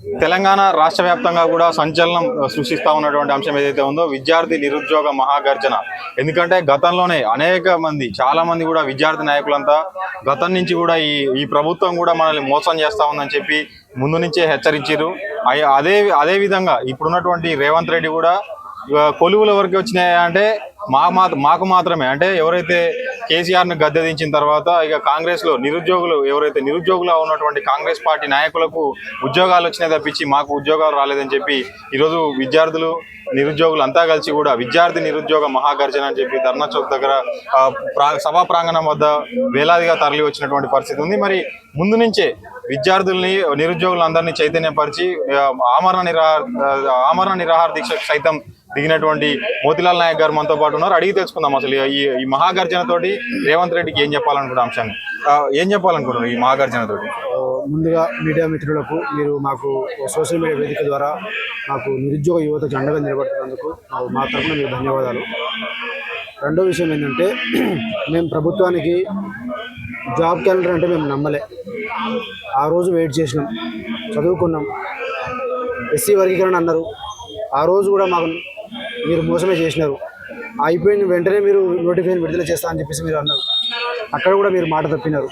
తెలంగాణ రాష్ట్ర వ్యాప్తంగా కూడా సంచలనం సృష్టిస్తూ ఉన్నటువంటి అంశం ఏదైతే ఉందో విద్యార్థి నిరుద్యోగ మహాగర్జన. ఎందుకంటే గతంలోనే అనేక మంది చాలా మంది కూడా విద్యార్థి నాయకులంతా గతం నుంచి కూడా ఈ ఈ ప్రభుత్వం కూడా మనల్ని మోసం చేస్తూ ఉందని చెప్పి ముందు నుంచే హెచ్చరించారు అదే అదే విధంగా ఇప్పుడున్నటువంటి రేవంత్ రెడ్డి కూడా కొలువుల వరకు వచ్చినాయి అంటే మా మాకు మాత్రమే. అంటే ఎవరైతే కేసీఆర్ను దించిన తర్వాత ఇక కాంగ్రెస్లో నిరుద్యోగులు ఎవరైతే నిరుద్యోగులు ఉన్నటువంటి కాంగ్రెస్ పార్టీ నాయకులకు ఉద్యోగాలు వచ్చినాయి తప్పించి మాకు ఉద్యోగాలు రాలేదని చెప్పి ఈరోజు విద్యార్థులు నిరుద్యోగులు అంతా కలిసి కూడా విద్యార్థి నిరుద్యోగ మహాగర్జన అని చెప్పి ధర్నా చౌక్ దగ్గర ప్రా- సభా ప్రాంగణం వద్ద వేలాదిగా తరలి వచ్చినటువంటి పరిస్థితి ఉంది. మరి ముందు నుంచే విద్యార్థుల్ని నిరుద్యోగులందరినీ చైతన్యపరిచి ఆమరణ నిరాహార ఆమరణ నిరాహార దీక్షకు సైతం దిగినటువంటి మోతిలాల్ నాయక్ గారు మనతో పాటు ఉన్నారు. అడిగి తెలుసుకుందాం అసలు ఈ ఈ మహాగర్జన తోటి రేవంత్ రెడ్డికి ఏం చెప్పాలనుకున్న అంశాన్ని? ఏం చెప్పాలనుకుంటున్నారు ఈ మహాగర్జన తోటి? ముందుగా మీడియా మిత్రులకు మీరు మాకు సోషల్ మీడియా వేదిక ద్వారా మాకు నిరుద్యోగ యువత జండగా నిలబడుతున్నందుకు మా- మా తరఫున మీకు ధన్యవాదాలు. రెండో విషయం ఏంటంటే మేము ప్రభుత్వానికి జాబ్ క్యాలెండర్ అంటే మేము నమ్మలే. ఆ రోజు వెయిట్ చేసినాం చదువుకున్నాం. ఎస్సీ వర్గీకరణ అన్నారు. ఆ రోజు కూడా మాకు మీరు మోసమే చేసినారు. అయిపోయిన వెంటనే మీరు నోటిఫికేషన్ విడుదల చేస్తా అని చెప్పేసి మీరు అన్నారు. అక్కడ కూడా మీరు మాట తప్పినారు.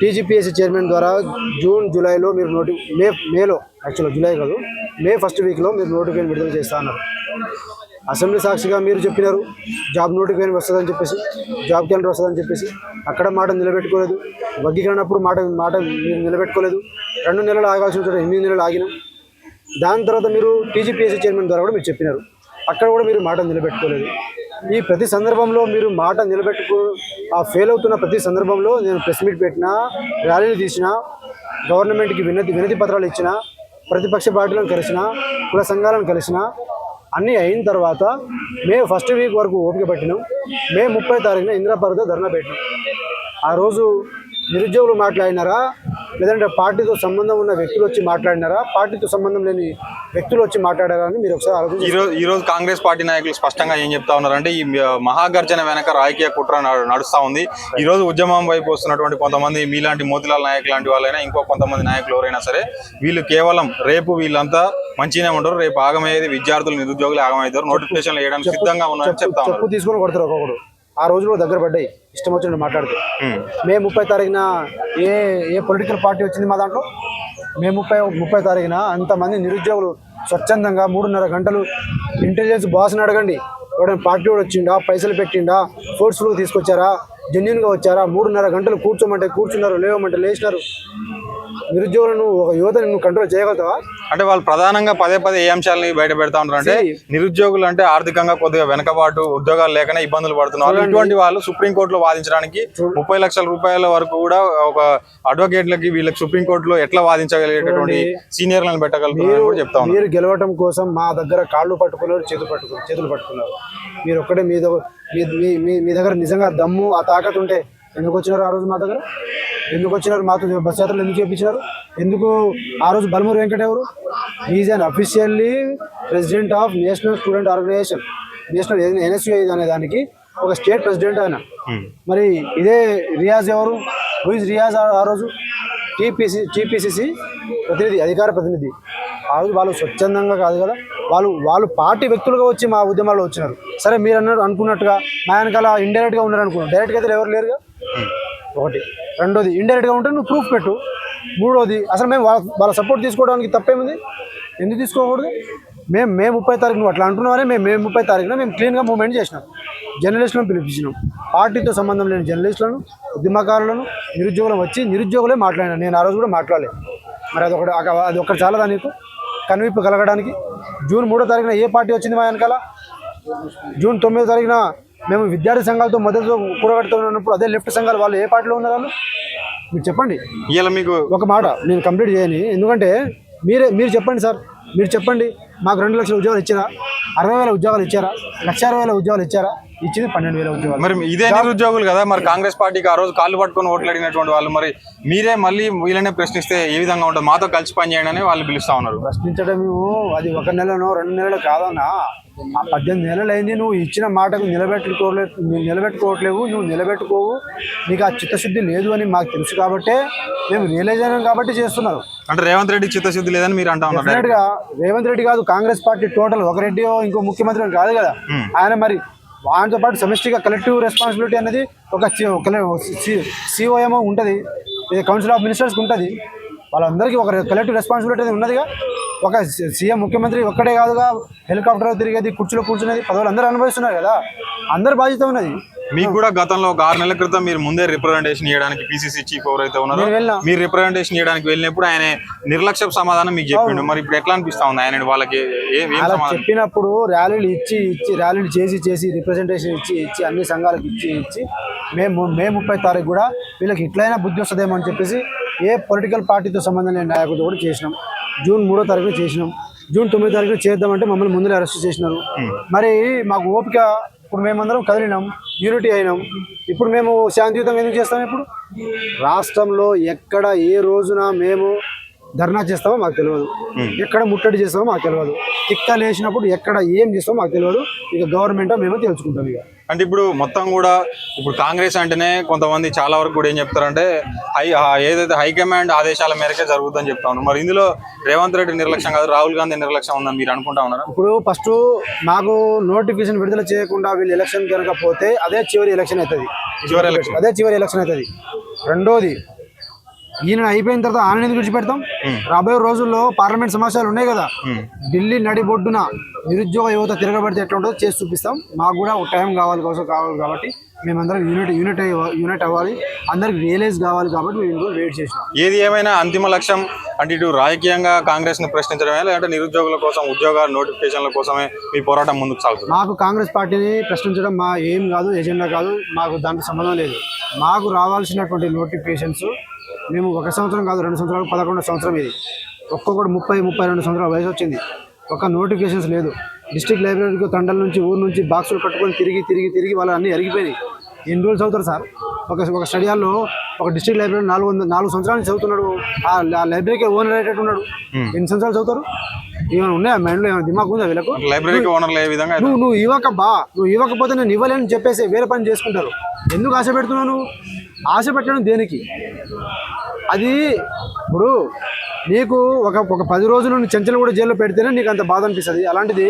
టీజీపీఎస్సీ చైర్మన్ ద్వారా జూన్ జూలైలో మీరు నోటి మే మేలో యాక్చువల్గా జూలై కాదు మే ఫస్ట్ వీక్లో మీరు నోటిఫికేషన్ విడుదల చేస్తా అన్నారు. అసెంబ్లీ సాక్షిగా మీరు చెప్పినారు జాబ్ నోటిఫికేషన్ వస్తుందని చెప్పేసి జాబ్ క్యాలెండర్ వస్తుందని చెప్పేసి అక్కడ మాట నిలబెట్టుకోలేదు. వగ్గీకరణప్పుడు మాట మాట మీరు నిలబెట్టుకోలేదు. రెండు నెలలు ఆగాల్సిన ఉంటుంది ఎనిమిది నెలలు ఆగినాం. దాని తర్వాత మీరు టీజీపీఎస్సీ చైర్మన్ ద్వారా కూడా మీరు చెప్పినారు. అక్కడ కూడా మీరు మాట నిలబెట్టుకోలేదు. ఈ ప్రతి సందర్భంలో మీరు మాట నిలబెట్టుకో ఆ ఫెయిల్ అవుతున్న ప్రతి సందర్భంలో నేను ప్రెస్ మీట్ పెట్టినా ర్యాలీలు తీసిన గవర్నమెంట్కి వినతి వినతి పత్రాలు ఇచ్చిన ప్రతిపక్ష పార్టీలను కలిసిన కుల సంఘాలను కలిసిన అన్నీ అయిన తర్వాత మే ఫస్ట్ వీక్ వరకు ఓపిక పట్టినాం. మే ముప్పై తారీఖున ఇందిరాపరద ధర్నా పెట్టినాం. ఆ రోజు నిరుద్యోగులు మాట్లాడినారా? లేదంటే పార్టీతో సంబంధం ఉన్న వ్యక్తులు వచ్చి మాట్లాడినారా? పార్టీతో సంబంధం లేని వ్యక్తులు వచ్చి మాట్లాడారా అని మీరు ఒకసారి ఆలోచించి ఈ రోజు ఈ రోజు కాంగ్రెస్ పార్టీ నాయకులు స్పష్టంగా ఏం చెప్తా ఉన్నారంటే ఈ మహాగర్జన వెనక రాజకీయ కుట్ర నడు- నడుస్తా ఉంది. ఈ రోజు ఉద్యమం వైపు వస్తున్నటువంటి కొంతమంది మీలాంటి మోతిలాల్ నాయక్ లాంటి వాళ్ళైనా ఇంకో కొంతమంది నాయకులు ఎవరైనా సరే వీళ్ళు కేవలం రేపు వీళ్ళంతా మంచిగానే ఉంటారు. రేపు ఆగమయ్యేది విద్యార్థులు నిరుద్యోగులు ఆగమవుతారు నోటిఫికేషన్ వేయడానికి సిద్ధంగా ఉన్నారని చెప్తా ఉన్నారు. తీసుకొని కొడతారు ఒక్కొక్కడు. ఆ రోజులో దగ్గర పడ్డాయి. ఇష్టం వచ్చినట్టు మాట్లాడితే. మే ముప్పై తారీఖున ఏ ఏ పొలిటికల్ పార్టీ వచ్చింది మా దాంట్లో? మే ముప్పై ముప్పై తారీఖున అంతమంది నిరుద్యోగులు స్వచ్ఛందంగా మూడున్నర గంటలు ఇంటెలిజెన్స్ బాస్ని అడగండి. ఎవడైనా పార్టీ వాడు వచ్చిండా? పైసలు పెట్టిండా? ఫోర్స్ఫుల్గా తీసుకొచ్చారా? జెన్యున్గా వచ్చారా? మూడున్నర గంటలు కూర్చోమంటే కూర్చున్నారు లేవమంటే లేచినారు. నిరుద్యోగులను ఒక యువతని నువ్వు కంట్రోల్ చేయగలుగుతావా? అంటే వాళ్ళు ప్రధానంగా పదే పదే ఏ అంశాలని బయట పెడతా ఉంటారు అంటే నిరుద్యోగులు అంటే ఆర్థికంగా కొద్దిగా వెనకబాటు ఉద్యోగాలు లేకనే ఇబ్బందులు పడుతున్నారు. ఇటువంటి వాళ్ళు సుప్రీం కోర్టులో వాదించడానికి ముప్పై లక్షల రూపాయల వరకు కూడా ఒక అడ్వకేట్లకి వీళ్ళకి సుప్రీం కోర్టులో ఎట్లా వాదించగలిగేటటువంటి సీనియర్లను పెట్టగలుగుతున్నారని కూడా చెప్తా మీరు గెలవటం కోసం మా దగ్గర కాళ్ళు పట్టుకున్నారు చేతులు పట్టుకున్నారు చేతులు పట్టుకున్నారు. మీరు ఒక్కడే మీ దగ్గర మీ- మీ- మీ మీ దగ్గర నిజంగా దమ్ము ఆ తాకత్ ఉంటే ఎందుకు వచ్చినారు ఆ రోజు మా దగ్గర? ఎందుకు వచ్చినారు? మాతో బస్ యాత్రలు ఎందుకు చేయించినారు ఎందుకు ఆ రోజు బలమూరి వెంకట ఎవరు? Is unofficially president of national student organisation national NSU అనే దానికి ఒక స్టేట్ ప్రెసిడెంట్ ఆయన. ఉమ్. మరి ఇదే రియాజ్ ఎవరు? హూఇజ్ రియాజ్ ఆ రోజు? టీపీసీ టీపీసీసీ ప్రతినిధి అధికార ప్రతినిధి. ఆ రోజు వాళ్ళు స్వచ్ఛందంగా కాదు కదా? వాళ్ళు వాళ్ళు పార్టీ వ్యక్తులుగా వచ్చి మా ఉద్యమాల్లో వచ్చినారు. సరే మీరు అన్నారు అనుకున్నట్టుగా మా వెనకాల ఇండైరెక్ట్గా ఉన్నారు డైరెక్ట్గా అయితే ఎవరు లేరుగా? ఒకటి. రెండోది ఇండైరెక్ట్గా ఉంటే నువ్వు ప్రూఫ్ పెట్టు. మూడోది అసలు మేము వాళ్ళ వాళ్ళ సపోర్ట్ తీసుకోవడానికి తప్పేముంది? ఎందుకు తీసుకోకూడదు? మేము మే ముప్పై తారీఖు నువ్వు అట్లా అంటున్నావని మేము మే ముప్పై తారీఖున మేము క్లీన్గా మూమెంట్ చేసినాం. జర్నలిస్టులను పిలిపించినాం. పార్టీతో సంబంధం లేని జర్నలిస్టులను ఉద్యమకారులను నిరుద్యోగులను వచ్చి నిరుద్యోగులే మాట్లాడినా నేను ఆ రోజు కూడా మాట్లాడలేదు మరి అదొకటి అది ఒకటి చాలదా నీకు? కనువిప్పు కలగడానికి. జూన్ మూడో తారీఖున ఏ పార్టీ వచ్చింది మా వెనకాల? జూన్ తొమ్మిదో తారీఖున మేము విద్యార్థి సంఘాలతో మద్దతు కూడగడుతున్నప్పుడు అదే లెఫ్ట్ సంఘాలు వాళ్ళు ఏ పార్టీలో ఉన్నారు వాళ్ళు? మీరు చెప్పండి. ఇలా మీకు ఒక మాట నేను కంప్లీట్ చేయని ఎందుకంటే మీరే మీరు చెప్పండి సార్ మీరు చెప్పండి. మాకు రెండు లక్షల ఉద్యోగాలు ఇచ్చారా? అరవై వేల ఉద్యోగాలు ఇచ్చారా? లక్ష అరవై వేల ఉద్యోగాలు ఇచ్చారా? ఇచ్చింది పన్నెండు వేల ఉద్యోగాలు. మరి ఇదే నిరుద్యోగులు కదా మరి కాంగ్రెస్ పార్టీకి ఆ రోజు కాళ్ళు పట్టుకొని ఓట్లు అడిగినటువంటి వాళ్ళు మరి మీరే మళ్ళీ వీళ్ళనే ప్రశ్నిస్తే ఏ విధంగా ఉంటుంది? మాతో కలిసి పనిచేయండి అని వాళ్ళు పిలుస్తా ఉన్నారు. ప్రశ్నించడం అది ఒక నెలనో రెండు నెలలు కాదన్నా. ఆ పద్దెనిమిది నెలలు అయింది నువ్వు ఇచ్చిన మాటకు నిలబెట్టుకోలే నిలబెట్టుకోవట్లేవు నువ్వు నిలబెట్టుకోవు. నీకు ఆ చిత్తశుద్ధి లేదు అని మాకు తెలుసు కాబట్టే మేము రియలైజ్ అయినాం కాబట్టి చేస్తున్నారు. అంటే రేవంత్ రెడ్డి చిత్తశుద్ధి లేదని మీరు అంటా ఉన్నారు. రేవంత్ రెడ్డి కాదు కాంగ్రెస్ పార్టీ టోటల్ ఒక రెడ్డి ఇంకో ముఖ్యమంత్రి కాదు కదా. ఆయన మరి వాటితో పాటు సమిష్టిగా కలెక్టివ్ రెస్పాన్సిబిలిటీ అనేది ఒక సిఓఎం ఉంటుంది ఇది కౌన్సిల్ ఆఫ్ మినిస్టర్స్కి ఉంటుంది వాళ్ళందరికీ ఒక కలెక్టివ్ రెస్పాన్సిబిలిటీ అనేది ఉన్నదిగా ఒక సీఎం ముఖ్యమంత్రి ఒక్కడే కాదుగా హెలికాప్టర్ తిరిగేది కుర్చీలో కూర్చునేది పదవులు అందరూ అనుభవిస్తున్నారు కదా. అందరి బాధ్యత ఉన్నది. మీకు కూడా గతంలో ఒక ఆరు నెలల క్రితం మీరు ముందే రిప్రజెంటేషన్ చేయడానికి పిసిసి చీఫ్ ఎవరైతే ఉన్నారో. మీరు రిప్రజెంటేషన్ చేయడానికి వెళ్ళినప్పుడు ఆయన నిర్లక్ష్య సమాధానం మీకు చెప్పిండు. మరి ఇప్పుడు ఎట్లా అనిపిస్తా ఉంది? ఆయన వాళ్ళకి చెప్పినప్పుడు ర్యాలీలు ఇచ్చి ఇచ్చి ర్యాలీలు చేసి చేసి రిప్రజెంటేషన్ ఇచ్చి ఇచ్చి అన్ని సంఘాలకు ఇచ్చి ఇచ్చి మేము మే ముప్పై తారీఖు కూడా వీళ్ళకి ఇట్లయినా బుద్ధి వస్తుందేమో అని చెప్పేసి ఏ పొలిటికల్ పార్టీతో సంబంధం లేని నాయకులతో కూడా చేసినాం. జూన్ మూడో తారీఖున చేసినాం. జూన్ తొమ్మిదో తారీఖున చేద్దామంటే మమ్మల్ని ముందులో అరెస్ట్ చేసినారు. మరి మాకు ఓపిక ఇప్పుడు మేమందరం కదిలినాం యూనిటీ అయినాం. ఇప్పుడు మేము శాంతియుతం ఎందుకు చేస్తాం ఇప్పుడు? రాష్ట్రంలో ఎక్కడ ఏ రోజున మేము ధర్నా చేస్తామో మాకు తెలియదు. ఎక్కడ ముట్టడి చేస్తామో మాకు తెలియదు. తిక్క లేచినప్పుడు ఎక్కడ ఏం చేస్తామో మాకు తెలియదు. ఇక గవర్నమెంట్ మేము తెలుసుకుంటాం ఇక. అంటే ఇప్పుడు మొత్తం కూడా ఇప్పుడు కాంగ్రెస్ అంటేనే కొంతమంది చాలా వరకు కూడా ఏం చెప్తారంటే హై ఏదైతే హైకమాండ్ ఆదేశాల మేరకే జరుగుతుందని చెప్తా ఉన్నారు. మరి ఇందులో రేవంత్ రెడ్డి నిర్లక్ష్యం కాదు రాహుల్ గాంధీ నిర్లక్ష్యం ఉందని మీరు అనుకుంటా ఉన్నారా? ఇప్పుడు ఫస్ట్ మాకు నోటిఫికేషన్ విడుదల చేయకుండా వీళ్ళు ఎలక్షన్ కనుక పోతే అదే చివరి ఎలక్షన్ అవుతుంది. చివరి ఎలక్షన్. అదే చివరి ఎలక్షన్ అవుతుంది. రెండోది ఈయన అయిపోయిన తర్వాత ఆయన ఎందుకు విడిచిపెడతాం? రాబోయే రోజుల్లో పార్లమెంట్ సమస్యలు ఉన్నాయి కదా. ఢిల్లీ నడిబొడ్డున నిరుద్యోగ యువత తిరగబడితే ఎట్లా ఉంటుందో చేసి చూపిస్తాం. మాకు కూడా ఒక టైం కావాలి కోసం కావాలి కాబట్టి మేమందరం యూనిట్ యూనిట్ యూనిట్ అవ్వాలి. అందరికి రియలైజ్ కావాలి కాబట్టి మేము వెయిట్ చేసినాం. ఏది ఏమైనా అంతిమ లక్ష్యం అంటే ఇటు రాజకీయంగా కాంగ్రెస్ని ప్రశ్నించడమే లేదంటే నిరుద్యోగుల కోసం ఉద్యోగాల నోటిఫికేషన్ల కోసమే మీ పోరాటం ముందుకు సాగుతుంది? మాకు కాంగ్రెస్ పార్టీని ప్రశ్నించడం మా ఏం కాదు ఎజెండా కాదు మాకు దానికి సంబంధం లేదు. మాకు రావాల్సినటువంటి నోటిఫికేషన్స్ మేము ఒక సంవత్సరం కాదు రెండు సంవత్సరాలు పదకొండు సంవత్సరం ఇది. ఒక్కొక్కటి ముప్పై ముప్పై రెండు సంవత్సరాల వయసు వచ్చింది. ఒక నోటిఫికేషన్స్ లేదు. డిస్ట్రిక్ట్ లైబ్రరీకి తండల నుంచి ఊరు నుంచి బాక్సులు కట్టుకొని తిరిగి తిరిగి తిరిగి వాళ్ళు అన్నీ అరిగిపోయినాయి. ఎన్ని రోజులు చదువుతారు సార్? ఒక ఒక స్టడీ హాల్లో ఒక డిస్ట్రిక్ట్ లైబ్రరీ నాలుగు వందల నాలుగు సంవత్సరాల చదువుతున్నాడు. ఆ ఆ లైబ్రరీకి ఓనర్ అయ్యేటట్టు ఉన్నాడు. ఎన్ని సంవత్సరాలు చదువుతారు? ఏమైనా ఉన్నాయా? మైండ్లో ఏమైనా దిమాగ్ ఉందా వీళ్ళకు? లైబ్రరీకి ఓనర్లు ఏ విధంగా నువ్వు నువ్వు ఇవ్వక బా. నువ్వు ఇవ్వకపోతే నేను ఇవ్వలేని చెప్పేసి వేరే పని చేసుకుంటారు. ఎందుకు ఆశ పెడుతున్నావు నువ్వు? ఆశ పెట్టడం దేనికి? అది ఇప్పుడు నీకు ఒక ఒక పది రోజులు నువ్వు చెంచలు కూడా జైల్లో పెడితేనే నీకు అంత బాధ అనిపిస్తుంది. అలాంటిది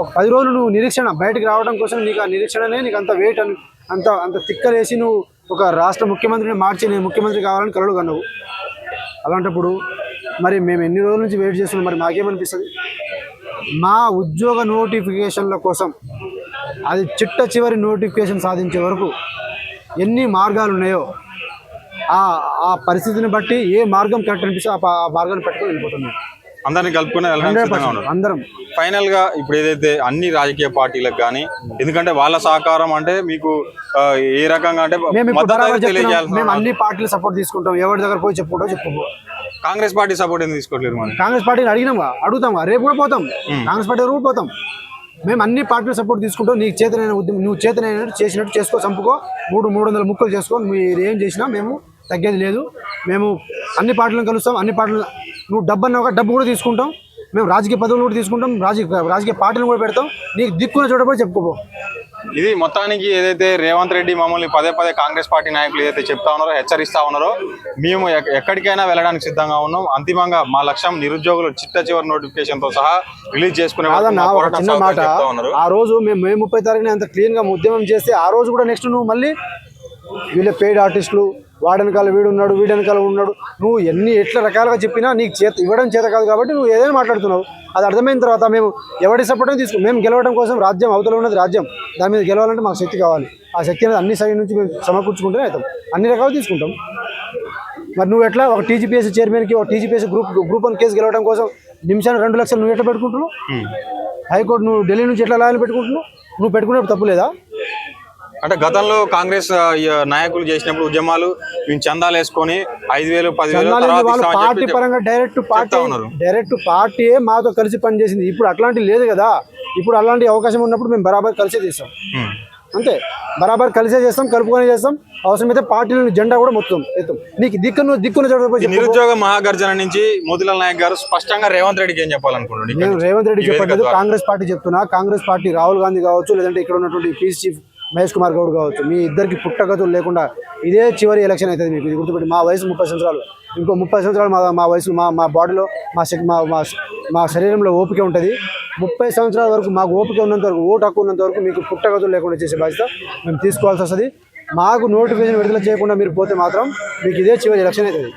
ఒక పది రోజులు నువ్వు నిరీక్షణ బయటకు రావడం కోసం నీకు ఆ నిరీక్షణనే నీకు అంత వెయిట్ అని అంత అంత తిక్కలేసి నువ్వు ఒక రాష్ట్ర ముఖ్యమంత్రిని మార్చి నేను ముఖ్యమంత్రి కావాలని కలలు కన్నావు. అలాంటప్పుడు మరి మేము ఎన్ని రోజుల నుంచి వెయిట్ చేస్తున్నాం? మరి మాకేమనిపిస్తుంది? మా ఉద్యోగ నోటిఫికేషన్ల కోసం అది చిట్ట చివరి నోటిఫికేషన్ సాధించే వరకు ఎన్ని మార్గాలు ఉన్నాయో ఆ ఆ పరిస్థితిని బట్టి ఏ మార్గం కరెక్ట్ అనిపిస్తే ఆ మార్గాన్ని పెట్టుకొని వెళ్ళిపోతుంది అందరినీ కలుపుకునే అందరం. ఫైనల్గా ఇప్పుడు ఏదైతే అన్ని రాజకీయ పార్టీలకు కానీ ఎందుకంటే వాళ్ళ సహకారం అంటే మీకు ఏ రకంగా అంటే మేము అన్ని పార్టీలు సపోర్ట్ తీసుకుంటాం. ఎవరి దగ్గర పోయి చెప్పుకుంటాం చెప్పుకో. కాంగ్రెస్ పార్టీ సపోర్ట్ ఎందుకు తీసుకోవట్లేదు కాంగ్రెస్ పార్టీని అడిగినామా అడుగుతామా రేపు కూడా పోతాం. కాంగ్రెస్ పార్టీ కూడా పోతాం. మేము అన్ని పార్టీలు సపోర్ట్ తీసుకుంటాం. నీకు చేతనైన ఉద్యమం నువ్వు చేతనైనట్టు చేసినట్టు చేసుకో చంపుకో. మూడు మూడు వందల ముక్కలు చేసుకో. మీరు ఏం చేసినా మేము తగ్గేది లేదు. మేము అన్ని పార్టీలను కలుస్తాం. అన్ని పార్టీలు నువ్వు డబ్బు అన్నావు డబ్బు కూడా తీసుకుంటాం. మేము రాజకీయ పదవులు కూడా తీసుకుంటాం. రాజకీయ రాజకీయ పార్టీలను కూడా పెడతాం. నీకు దిక్కున చూడబోయి చెప్పుకోపో. ఇది మొత్తానికి ఏదైతే రేవంత్ రెడ్డి మమ్మల్ని పదే పదే కాంగ్రెస్ పార్టీ నాయకులు ఏదైతే చెప్తా ఉన్నారో హెచ్చరిస్తా ఉన్నారో మేము ఎక్- ఎక్కడికైనా వెళ్ళడానికి సిద్ధంగా ఉన్నాం. అంతిమంగా మా లక్ష్యం నిరుద్యోగులు చిట్ట చివరి నోటిఫికేషన్తో సహా రిలీజ్ చేసుకునే చిన్న మాట. ఆ రోజు మేము మే ముప్పై తారీఖున అంత క్లీన్గా ఉద్యమం చేస్తే ఆ రోజు కూడా నెక్స్ట్ నువ్వు మళ్ళీ వీళ్ళ పెయిడ్ ఆర్టిస్టులు వాడనకాల వీడు ఉన్నాడు వీడనకాల ఉన్నాడు. నువ్వు ఎన్ని ఎట్లా రకాలుగా చెప్పినా నీకు చేత ఇవ్వడం చేత కాదు కాబట్టి నువ్వు ఏదైనా మాట్లాడుతున్నావు. అది అర్థమైన తర్వాత మేము ఎవరి సపోర్ట్ తీసుకో మేము గెలవడం కోసం రాజ్యం అవతల ఉన్నది రాజ్యం. దాని మీద గెలవాలంటే మాకు శక్తి కావాలి. ఆ శక్తి అనేది అన్ని సైడ్ నుంచి మేము సమకూర్చుకుంటేనే అవుతాం. అన్ని రకాలు తీసుకుంటాం. మరి నువ్వు ఎట్లా ఒక టీజీపీఎస్సీ చైర్మన్కి ఒక TGPSC group group one case గెలవడం కోసం నిమిషానికి రెండు లక్షలు నువ్వు ఎట్లా పెట్టుకుంటున్నావు? హైకోర్టు నువ్వు ఢిల్లీ నుంచి ఎట్లా లాయలు పెట్టుకుంటున్నావు? నువ్వు పెట్టుకునేప్పుడు తప్పు లేదా అంటే గతంలో కాంగ్రెస్ నాయకులు చేసినప్పుడు ఉద్యమాలు మేము చందాలు వేసుకొని ఐదు వేలు పార్టీ పరంగా డైరెక్ట్ పార్టీ. డైరెక్ట్ పార్టీయే మాతో కలిసి పనిచేసింది. ఇప్పుడు అట్లాంటి లేదు కదా. ఇప్పుడు అలాంటి అవకాశం ఉన్నప్పుడు మేము బరాబర్ కలిసి తీస్తాం ఉమ్. అంతే. బరాబర్ కలిసే చేస్తాం కలుపుకొని చేస్తాం. అవసరమైతే పార్టీలను జెండా కూడా మొత్తం ఎత్తాం. నీకు దిక్కును దిక్కున నిరుద్యోగ మహాగర్జన నుంచి మోతిలాల్ నాయక్ గారు స్పష్టంగా రేవంత్ రెడ్డికి ఏం చెప్పాలనుకుంటున్నాడు నేను రేవంత్ రెడ్డి చెప్పట్లేదు. కాంగ్రెస్ పార్టీ చెప్తున్నా. కాంగ్రెస్ పార్టీ రాహుల్ గాంధీ కావచ్చు లేదంటే ఇక్కడ ఉన్నటువంటి పీస్ చీఫ్ మహేష్ కుమార్ గౌడ్ కావచ్చు మీ ఇద్దరికి పుట్టగతులు లేకుండా ఇదే చివరి ఎలక్షన్ అవుతుంది మీకు ఇది గుర్తుపెట్టి మా వయసు ముప్పై సంవత్సరాలు. ఇంకో ముప్పై సంవత్సరాలు మా మా వయసు మా మా బాడీలో మా మా మా మా శరీరంలో ఓపిక ఉంటుంది. ముప్పై సంవత్సరాల వరకు మాకు ఓపిక ఉన్నంత వరకు ఓటు హక్కు ఉన్నంత వరకు మీకు పుట్టగతులు లేకుండా చేసే బాధ్యత మేము తీసుకోవాల్సి వస్తుంది. మాకు నోటిఫికేషన్ విడుదల చేయకుండా మీరు పోతే మాత్రం మీకు ఇదే చివరి ఎలక్షన్ అవుతుంది.